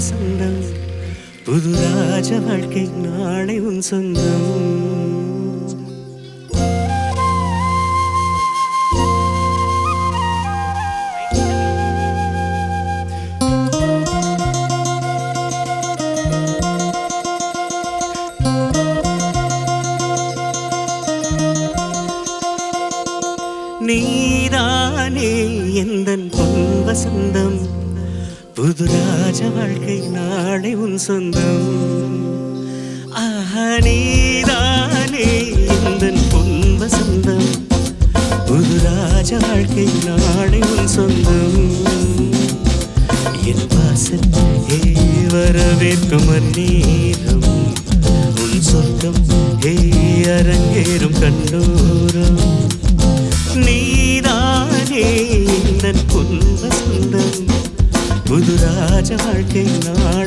வசந்தம் புது ராஜ வாழ்க்கை நாளை உன் சொந்தம். நீதானே எந்தன் பொன் வசந்தம். புது ராஜ வாழ்க்கை நாளை உன் சொந்தம். ஆஹா நீதானே எந்தன் புது ராஜ வாழ்க்கை நாளை உன் சொந்தம். என் வாசல் ஏ வரவேற்கும் அந்நேரம். உன் சொர்க்கம் ஏ அரங்கேறும் கண்டோரம் நீ வாழ்க்கை நாளை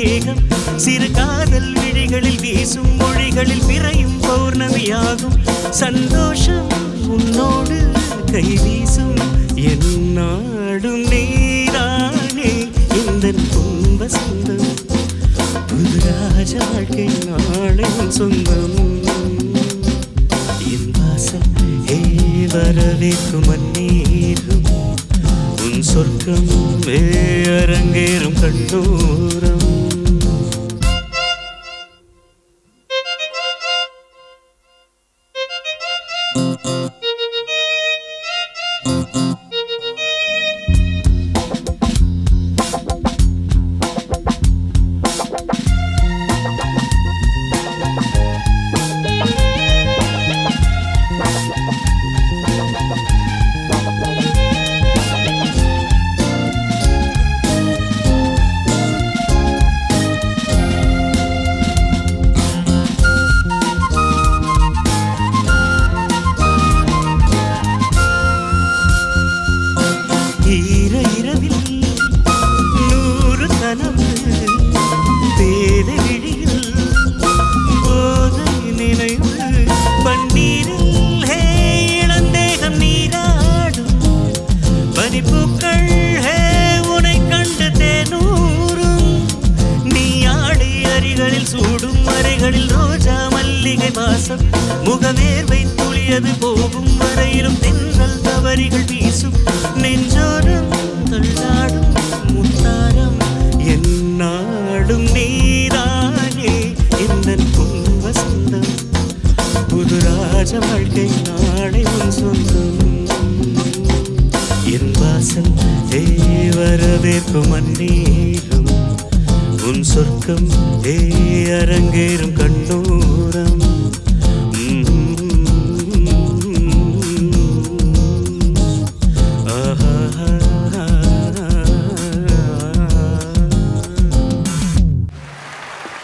திரையிடும் சிறு காதல் விழிகளில் வீசும் மொழிகளில் விரையும் பௌர்ணமியாகும். சந்தோஷம் உன்னோடு கை வீசும். என்னாடும் நீரானே இந்த துன்ப சொந்தம். புது ராஜ வாழ்க்கை சொந்தம். என் வாசம் ஏ வரவேற்கும் அந்நீரும். உன் சொர்க்கம் ஏ அரங்கேறும் கண்ணோரம் Música வாசம் முகவேர்வை துளியது போகும் வரையிலும் தென்றல் தவறிகள் வீசும். நெஞ்சோரம் தள்ளாடும் முத்தாரம் என்னாடும் நீதானே என்ன பொன் வசந்தம் புது ராஜ வாழ்க்கை நாளை உன் சொந்தம். என் வாசம் தேவரவேற்கும் வரவேற்கும் உன் சொர்க்கம் தே அரங்கேறும் கண்ணூர்